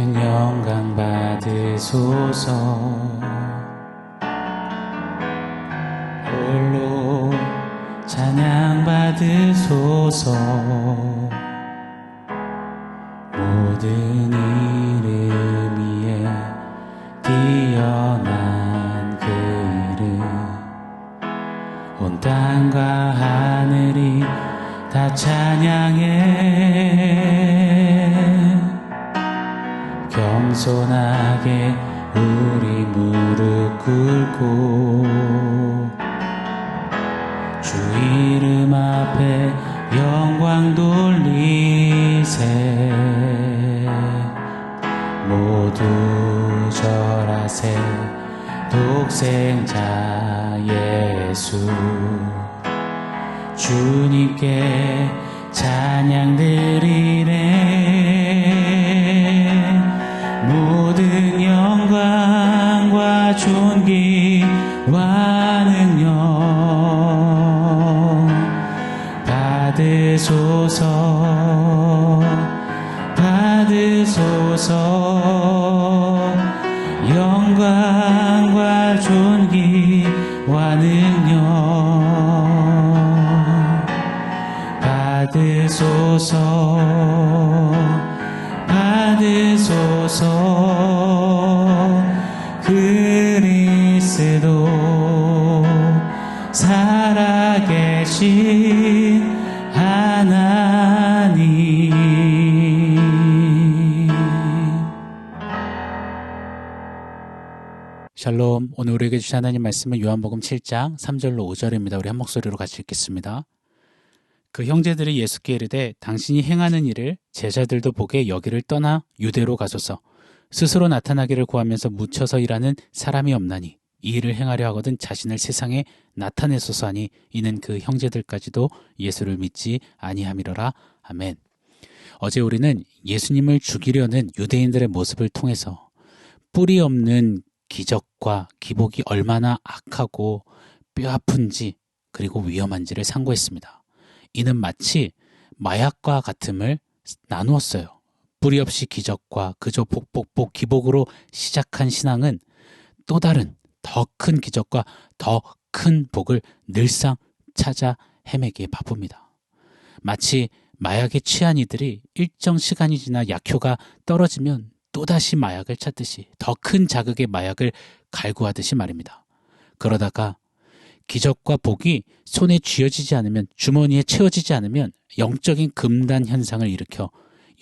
큰 영광 받으소서. 홀로 찬양 받으소서 겸손하게 우리 무릎 꿇고 주 이름 앞에 영광 돌리세. 모두 절하세. 독생자 예수. 주님께 찬양 드리네 존귀와 능력 받으소 샬롬 오늘 우리에게 주신 하나님 말씀은 요한복음 7장 3절로 5절입니다. 우리 한 목소리로 같이 읽겠습니다. 그 형제들이 예수께 이르되 당신이 행하는 일을 제자들도 보게 여기를 떠나 유대로 가소서 스스로 나타나기를 구하면서 묻혀서 일하는 사람이 없나니 이 일을 행하려 하거든 자신을 세상에 나타내소서 하니 이는 그 형제들까지도 예수를 믿지 아니함이로라 아멘. 어제 우리는 예수님을 죽이려는 유대인들의 모습을 통해서 뿌리 없는 기적과 기복이 얼마나 악하고 뼈아픈지 그리고 위험한지를 상고했습니다. 이는 마치 마약과 같음을 나누었어요. 뿌리 없이 기적과 그저 복복복 기복으로 시작한 신앙은 또 다른 더 큰 기적과 더 큰 복을 늘상 찾아 헤매기에 바쁩니다. 마치 마약에 취한 이들이 일정 시간이 지나 약효가 떨어지면 또다시 마약을 찾듯이 더 큰 자극의 마약을 갈구하듯이 말입니다. 그러다가 기적과 복이 손에 쥐어지지 않으면 주머니에 채워지지 않으면 영적인 금단 현상을 일으켜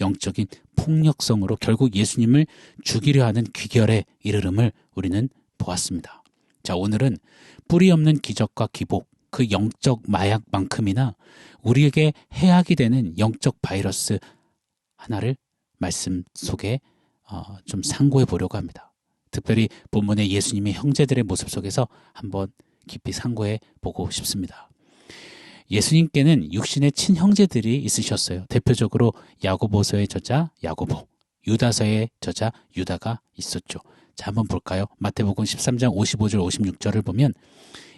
영적인 폭력성으로 결국 예수님을 죽이려 하는 귀결에 이르름을 우리는 보았습니다. 자, 오늘은 뿌리 없는 기적과 기복, 그 영적 마약만큼이나 우리에게 해악이 되는 영적 바이러스 하나를 말씀 속에 어, 좀 상고해 보려고 합니다. 특별히 본문의 예수님의 형제들의 모습 속에서 한번 깊이 상고해 보고 싶습니다. 예수님께는 육신의 친형제들이 있으셨어요. 대표적으로 야고보서의 저자 야고보, 유다서의 저자 유다가 있었죠. 자, 한번 볼까요? 마태복음 13장 55절 56절을 보면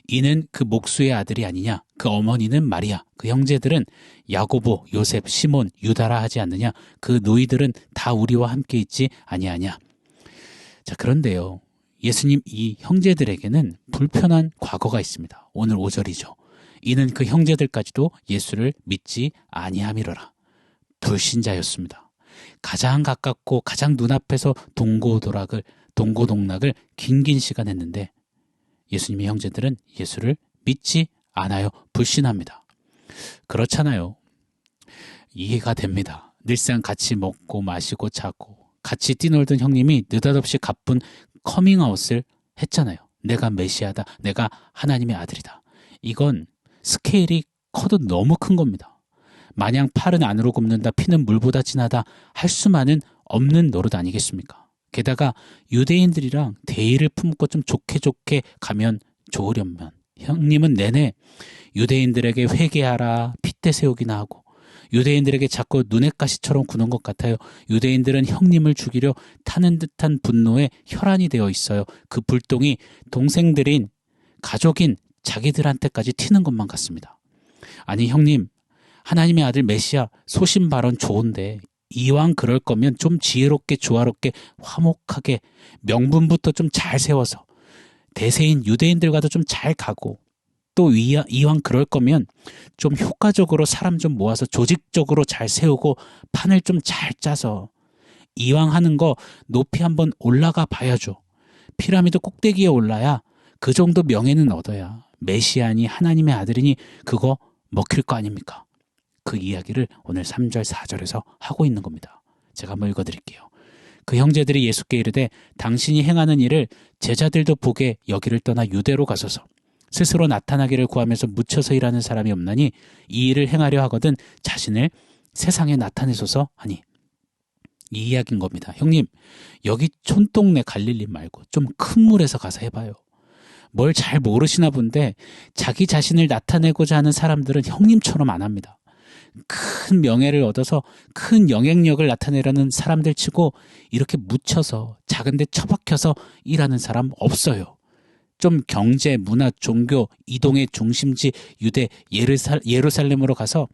이는 그 목수의 아들이 아니냐? 그 어머니는 마리아, 그 형제들은 야고보, 요셉, 시몬, 유다라 하지 않느냐? 그 노이들은 다 우리와 함께 있지 아니하냐? 자, 그런데요. 예수님 이 형제들에게는 불편한 과거가 있습니다. 오늘 5절이죠. 이는 그 형제들까지도 예수를 믿지 아니함이로라. 불신자였습니다. 가장 가깝고 가장 눈앞에서 동고도락을 동고동락을 긴 긴 시간 했는데 예수님의 형제들은 예수를 믿지 않아요. 불신합니다. 그렇잖아요. 이해가 됩니다. 늘상 같이 먹고 마시고 자고 같이 뛰놀던 형님이 느닷없이 가쁜 커밍아웃을 했잖아요. 내가 메시아다. 내가 하나님의 아들이다. 이건 스케일이 커도 너무 큰 겁니다. 마냥 팔은 안으로 굽는다, 피는 물보다 진하다 할 수만은 없는 노릇 아니겠습니까? 게다가 유대인들이랑 대의를 품고 좀 좋게 좋게 가면 좋으련면 형님은 내내 유대인들에게 회개하라 핏대 세우기나 하고 유대인들에게 자꾸 눈의 가시처럼 구는 것 같아요. 유대인들은 형님을 죽이려 타는 듯한 분노에 혈안이 되어 있어요. 그 불똥이 동생들인 가족인 자기들한테까지 튀는 것만 같습니다. 아니 형님 하나님의 아들 메시아 소신 발언 좋은데 이왕 그럴 거면 좀 지혜롭게 조화롭게 화목하게 명분부터 좀 잘 세워서 대세인 유대인들과도 좀 잘 가고 또 이왕 그럴 거면 좀 효과적으로 사람 좀 모아서 조직적으로 잘 세우고 판을 좀 잘 짜서 이왕 하는 거 높이 한번 올라가 봐야죠. 피라미드 꼭대기에 올라야 그 정도 명예는 얻어야 메시아니 하나님의 아들이니 그거 먹힐 거 아닙니까? 그 이야기를 오늘 3절 4절에서 하고 있는 겁니다. 제가 한번 읽어드릴게요. 그 형제들이 예수께 이르되 당신이 행하는 일을 제자들도 보게 여기를 떠나 유대로 가소서 스스로 나타나기를 구하면서 묻혀서 일하는 사람이 없나니 이 일을 행하려 하거든 자신을 세상에 나타내소서 하니 이 이야기인 겁니다. 형님 여기 촌동네 갈릴리 말고 좀 큰 물에서 가서 해봐요. 뭘 잘 모르시나 본데 자기 자신을 나타내고자 하는 사람들은 형님처럼 안 합니다. 큰 명예를 얻어서 큰 영향력을 나타내려는 사람들 치고 이렇게 묻혀서 작은데 처박혀서 일하는 사람 없어요. 좀 경제, 문화, 종교, 이동의 중심지 유대 예루살렘으로 가서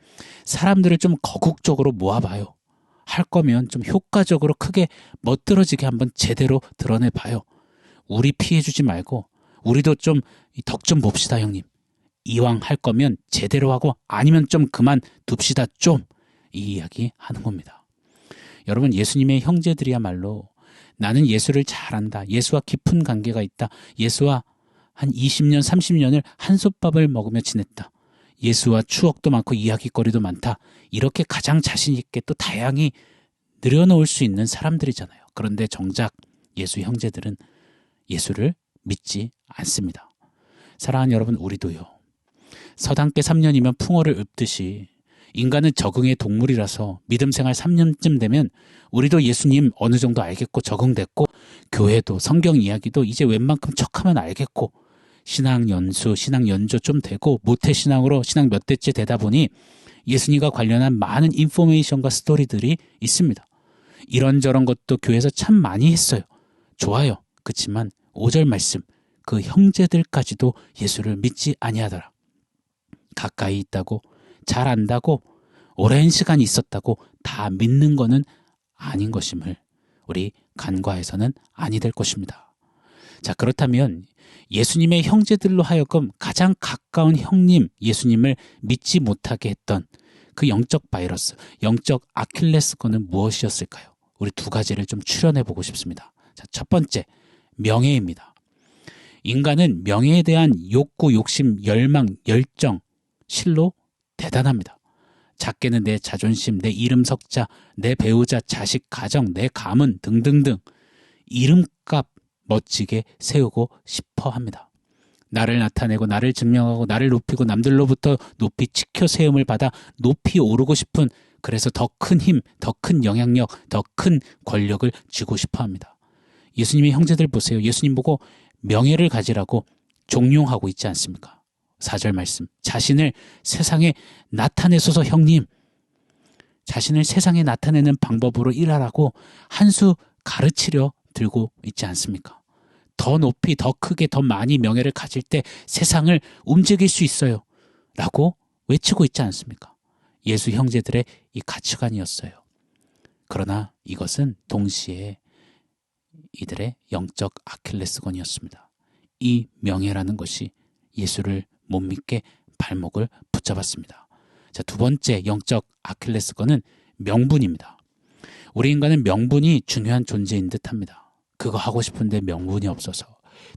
사람들을 좀 거국적으로 모아봐요. 할 거면 좀 효과적으로 크게 멋들어지게 한번 제대로 드러내 봐요. 우리 피해주지 말고 우리도 좀 덕 좀 봅시다, 형님. 이왕 할 거면 제대로 하고 아니면 좀 그만 둡시다 좀 이 이야기 하는 겁니다. 여러분 예수님의 형제들이야말로 나는 예수를 잘 안다. 예수와 깊은 관계가 있다. 예수와 한 20년, 30년을 한솥밥을 먹으며 지냈다. 예수와 추억도 많고 이야기거리도 많다. 이렇게 가장 자신 있게 또 다양히 늘여놓을 수 있는 사람들이잖아요. 그런데 정작 예수 형제들은 예수를 믿지 않습니다. 사랑하는 여러분, 우리도요. 서당께 3년이면 풍어를 읊듯이 인간은 적응의 동물이라서 믿음 생활 3년쯤 되면 우리도 예수님 어느 정도 알겠고 적응됐고 교회도 성경 이야기도 이제 웬만큼 척하면 알겠고 신앙 연수, 신앙 연조 좀 되고 모태 신앙으로 신앙 몇 대째 되다 보니 예수님과 관련한 많은 인포메이션과 스토리들이 있습니다. 이런저런 것도 교회에서 참 많이 했어요. 좋아요. 그렇지만 5절 말씀 그 형제들까지도 예수를 믿지 아니하더라. 가까이 있다고 잘 안다고 오랜 시간 있었다고 다 믿는 것은 아닌 것임을 우리 간과해서는 아니 될 것입니다. 자, 그렇다면 예수님의 형제들로 하여금 가장 가까운 형님 예수님을 믿지 못하게 했던 그 영적 바이러스, 영적 아킬레스건은 무엇이었을까요? 우리 두 가지를 좀 추려내 보고 싶습니다. 자, 첫 번째, 명예입니다. 인간은 명예에 대한 욕구, 욕심, 열망, 열정, 실로 대단합니다. 작게는 내 자존심, 내 이름 석자, 내 배우자, 자식, 가정, 내 가문 등등등 이름값 멋지게 세우고 싶어 합니다. 나를 나타내고 나를 증명하고 나를 높이고 남들로부터 높이 지켜 세움을 받아 높이 오르고 싶은 그래서 더 큰 힘, 더 큰 영향력, 더 큰 권력을 쥐고 싶어 합니다. 예수님의 형제들 보세요. 예수님 보고 명예를 가지라고 종용하고 있지 않습니까? 4절 말씀. 자신을 세상에 나타내소서 형님. 자신을 세상에 나타내는 방법으로 일하라고 한 수 가르치려 들고 있지 않습니까? 더 높이, 더 크게, 더 많이 명예를 가질 때 세상을 움직일 수 있어요. 라고 외치고 있지 않습니까? 예수 형제들의 이 가치관이었어요. 그러나 이것은 동시에 이들의 영적 아킬레스건이었습니다. 이 명예라는 것이 예수를 못 믿게 발목을 붙잡았습니다. 자, 두 번째 영적 아킬레스건은 명분입니다. 우리 인간은 명분이 중요한 존재인 듯 합니다. 그거 하고 싶은데 명분이 없어서.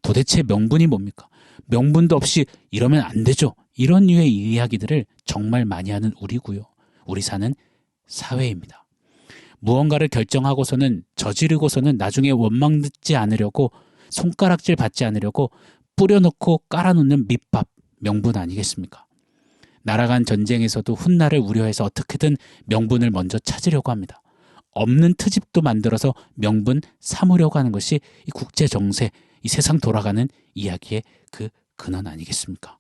도대체 명분이 뭡니까? 명분도 없이 이러면 안 되죠. 이런 류의 이야기들을 정말 많이 하는 우리고요. 우리 사는 사회입니다. 무언가를 결정하고서는 저지르고서는 나중에 원망 듣지 않으려고 손가락질 받지 않으려고 뿌려놓고 깔아놓는 밑밥 명분 아니겠습니까? 날아간 전쟁에서도 훗날을 우려해서 어떻게든 명분을 먼저 찾으려고 합니다. 없는 트집도 만들어서 명분 삼으려고 하는 것이 이 국제 정세, 이 세상 돌아가는 이야기의 그 근원 아니겠습니까?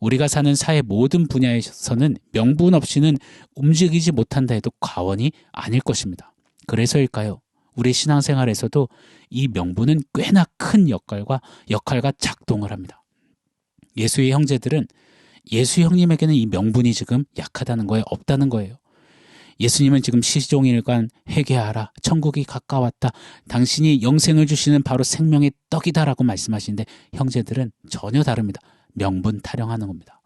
우리가 사는 사회 모든 분야에서는 명분 없이는 움직이지 못한다 해도 과언이 아닐 것입니다. 그래서일까요? 우리 신앙생활에서도 이 명분은 꽤나 큰 역할과 역할과 작동을 합니다. 예수의 형제들은 예수 형님에게는 이 명분이 지금 약하다는 거예요. 없다는 거예요. 예수님은 지금 시종일관 회개하라. 천국이 가까웠다. 당신이 영생을 주시는 바로 생명의 떡이다라고 말씀하시는데 형제들은 전혀 다릅니다. 명분 타령하는 겁니다.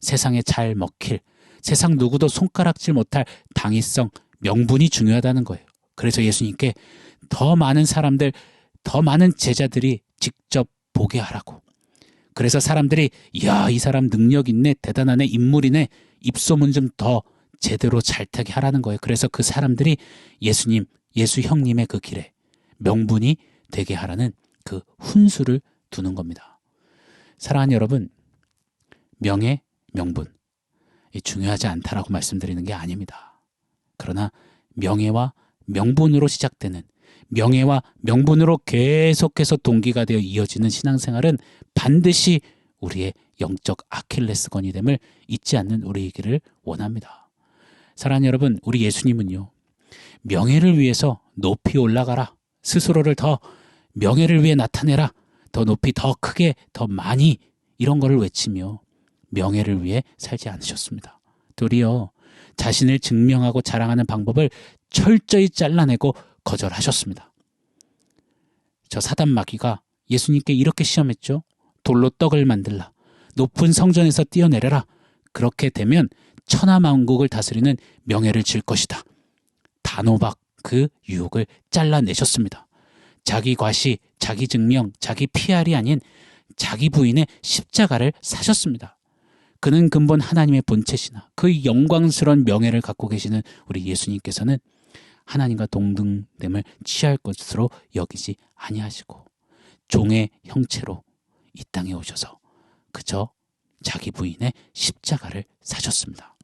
세상에 잘 먹힐, 세상 누구도 손가락질 못할 당위성, 명분이 중요하다는 거예요. 그래서 예수님께 더 많은 사람들, 더 많은 제자들이 직접 보게 하라고. 그래서 사람들이 야, 이 사람 능력 있네, 대단하네, 인물이네. 입소문 좀 더 제대로 잘 타게 하라는 거예요. 그래서 그 사람들이 예수님, 예수 형님의 그 길에 명분이 되게 하라는 그 훈수를 두는 겁니다. 사랑하는 여러분, 명예, 명분 중요하지 않다라고 말씀드리는 게 아닙니다. 그러나 명예와 명분으로 시작되는 명예와 명분으로 계속해서 동기가 되어 이어지는 신앙생활은 반드시 우리의 영적 아킬레스건이 됨을 잊지 않는 우리이기를 원합니다. 사랑하는 여러분, 우리 예수님은요, 명예를 위해서 높이 올라가라. 스스로를 더 명예를 위해 나타내라. 더 높이, 더 크게, 더 많이 이런 거를 외치며 명예를 위해 살지 않으셨습니다. 도리어 자신을 증명하고 자랑하는 방법을 철저히 잘라내고 거절하셨습니다. 저 사단 마귀가 예수님께 이렇게 시험했죠. 돌로 떡을 만들라. 높은 성전에서 뛰어내려라. 그렇게 되면 천하만국을 다스리는 명예를 질 것이다. 단호박 그 유혹을 잘라내셨습니다. 자기 과시, 자기 증명, 자기 PR이 아닌 자기 부인의 십자가를 사셨습니다. 그는 근본 하나님의 본체시나 그 영광스러운 명예를 갖고 계시는 우리 예수님께서는 하나님과 동등됨을 취할 것으로 여기지 아니하시고 종의 형체로 이 땅에 오셔서 그저 자기 부인의 십자가를 사셨습니다.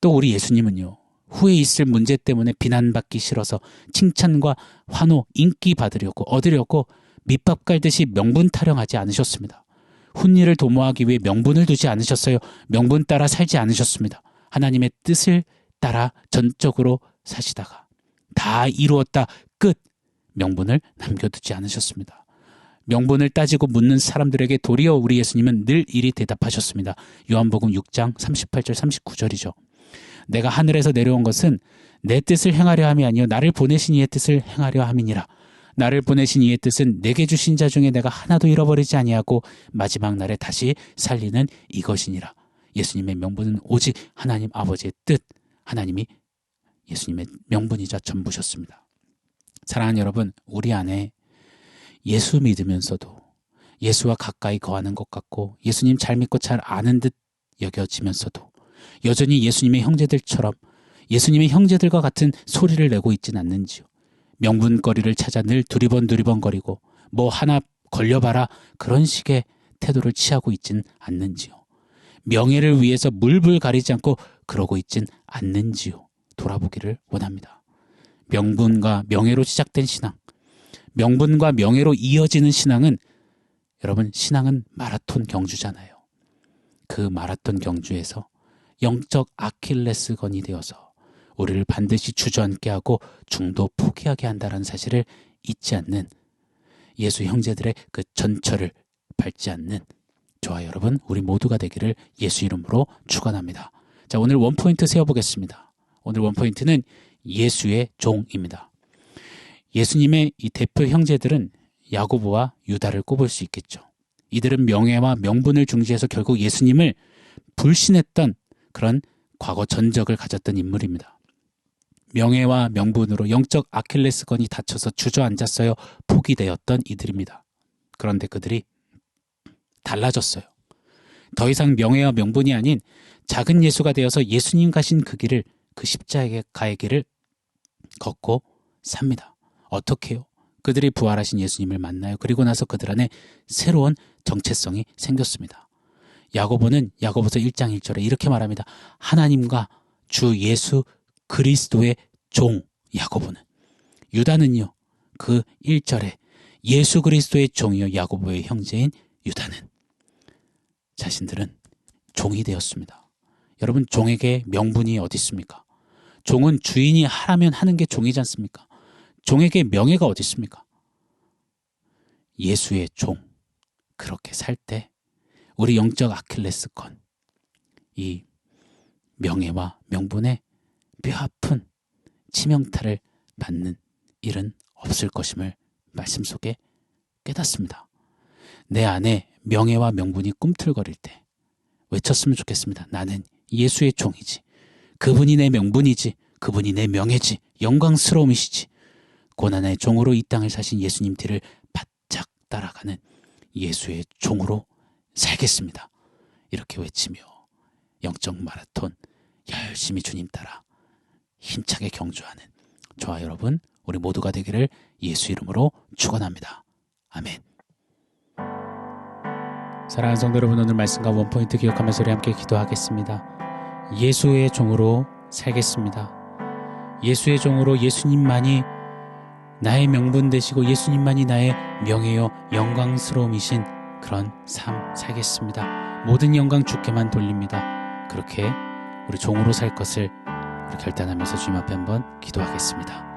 또 우리 예수님은요. 후에 있을 문제 때문에 비난받기 싫어서 칭찬과 환호, 인기 받으려고 얻으려고 밑밥 깔듯이 명분 타령하지 않으셨습니다. 훈일을 도모하기 위해 명분을 두지 않으셨어요. 명분 따라 살지 않으셨습니다. 하나님의 뜻을 따라 전적으로 사시다가 다 이루었다 끝 명분을 남겨두지 않으셨습니다. 명분을 따지고 묻는 사람들에게 도리어 우리 예수님은 늘 이리 대답하셨습니다. 요한복음 6장 38절 39절이죠. 내가 하늘에서 내려온 것은 내 뜻을 행하려 함이 아니요 나를 보내신 이의 뜻을 행하려 함이니라. 나를 보내신 이의 뜻은 내게 주신 자 중에 내가 하나도 잃어버리지 아니하고 마지막 날에 다시 살리는 이것이니라. 예수님의 명분은 오직 하나님 아버지의 뜻, 하나님이 예수님의 명분이자 전부셨습니다. 사랑하는 여러분, 우리 안에 예수 믿으면서도 예수와 가까이 거하는 것 같고 예수님 잘 믿고 잘 아는 듯 여겨지면서도 여전히 예수님의 형제들처럼 예수님의 형제들과 같은 소리를 내고 있진 않는지요. 명분거리를 찾아 늘 두리번 두리번 거리고 뭐 하나 걸려봐라 그런 식의 태도를 취하고 있진 않는지요. 명예를 위해서 물불 가리지 않고 그러고 있진 않는지요. 돌아보기를 원합니다. 명분과 명예로 시작된 신앙, 명분과 명예로 이어지는 신앙은 여러분 신앙은 마라톤 경주잖아요. 그 마라톤 경주에서 영적 아킬레스건이 되어서 우리를 반드시 주저앉게 하고 중도 포기하게 한다는 사실을 잊지 않는 예수 형제들의 그 전철을 밟지 않는 저와 여러분 우리 모두가 되기를 예수 이름으로 축원합니다. 자 오늘 원 포인트 세워보겠습니다. 오늘 원 포인트는 예수의 종입니다. 예수님의 이 대표 형제들은 야고보와 유다를 꼽을 수 있겠죠. 이들은 명예와 명분을 중시해서 결국 예수님을 불신했던 그런 과거 전적을 가졌던 인물입니다. 명예와 명분으로 영적 아킬레스건이 닫혀서 주저앉았어요. 포기되었던 이들입니다. 그런데 그들이 달라졌어요. 더 이상 명예와 명분이 아닌 작은 예수가 되어서 예수님 가신 그 길을 그 십자가의 길을 걷고 삽니다. 어떻게요? 그들이 부활하신 예수님을 만나요. 그리고 나서 그들 안에 새로운 정체성이 생겼습니다. 야고보는 야고보서 1장 1절에 이렇게 말합니다. 하나님과 주 예수 그리스도의 종 야고보는 유다는요. 그 1절에 예수 그리스도의 종이요 야고보의 형제인 유다는 자신들은 종이 되었습니다. 여러분 종에게 명분이 어디 있습니까? 종은 주인이 하라면 하는 게 종이지 않습니까? 종에게 명예가 어디 있습니까? 예수의 종 그렇게 살 때 우리 영적 아킬레스건 이 명예와 명분에 뼈아픈 치명타를 받는 일은 없을 것임을 말씀 속에 깨닫습니다. 내 안에 명예와 명분이 꿈틀거릴 때 외쳤으면 좋겠습니다. 나는 예수의 종이지. 그분이 내 명분이지. 그분이 내 명예지. 영광스러움이시지. 고난의 종으로 이 땅을 사신 예수님 뒤를 바짝 따라가는 예수의 종으로 살겠습니다. 이렇게 외치며 영적 마라톤 열심히 주님 따라 힘차게 경주하는 저와 여러분 우리 모두가 되기를 예수 이름으로 축원합니다. 아멘. 사랑하는 성도 여러분 오늘 말씀과 원포인트 기억하면서 우리 함께 기도하겠습니다. 예수의 종으로 살겠습니다. 예수의 종으로 예수님만이 나의 명분 되시고 예수님만이 나의 명예요 영광스러움이신 그런 삶 살겠습니다. 모든 영광 주께만 돌립니다. 그렇게 우리 종으로 살 것을 결단하면서 주님 앞에 한번 기도하겠습니다.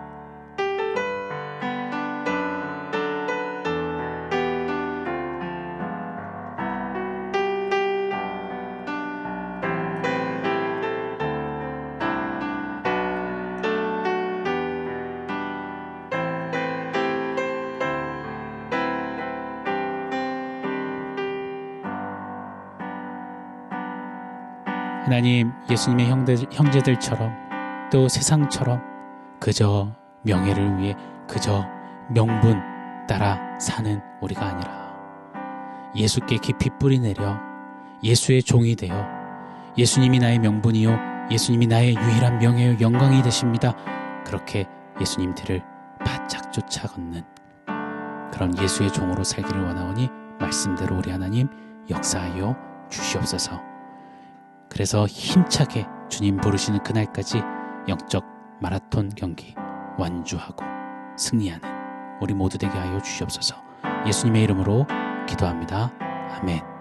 하나님 예수님의 형제, 형제들처럼 또 세상처럼 그저 명예를 위해 그저 명분 따라 사는 우리가 아니라 예수께 깊이 뿌리 내려 예수의 종이 되어 예수님이 나의 명분이요 예수님이 나의 유일한 명예요 영광이 되십니다. 그렇게 예수님 뒤를 바짝 쫓아 걷는 그런 예수의 종으로 살기를 원하오니 말씀대로 우리 하나님 역사하여 주시옵소서. 그래서 힘차게 주님 부르시는 그날까지 영적 마라톤 경기 완주하고 승리하는 우리 모두 되게 하여 주시옵소서. 예수님의 이름으로 기도합니다. 아멘.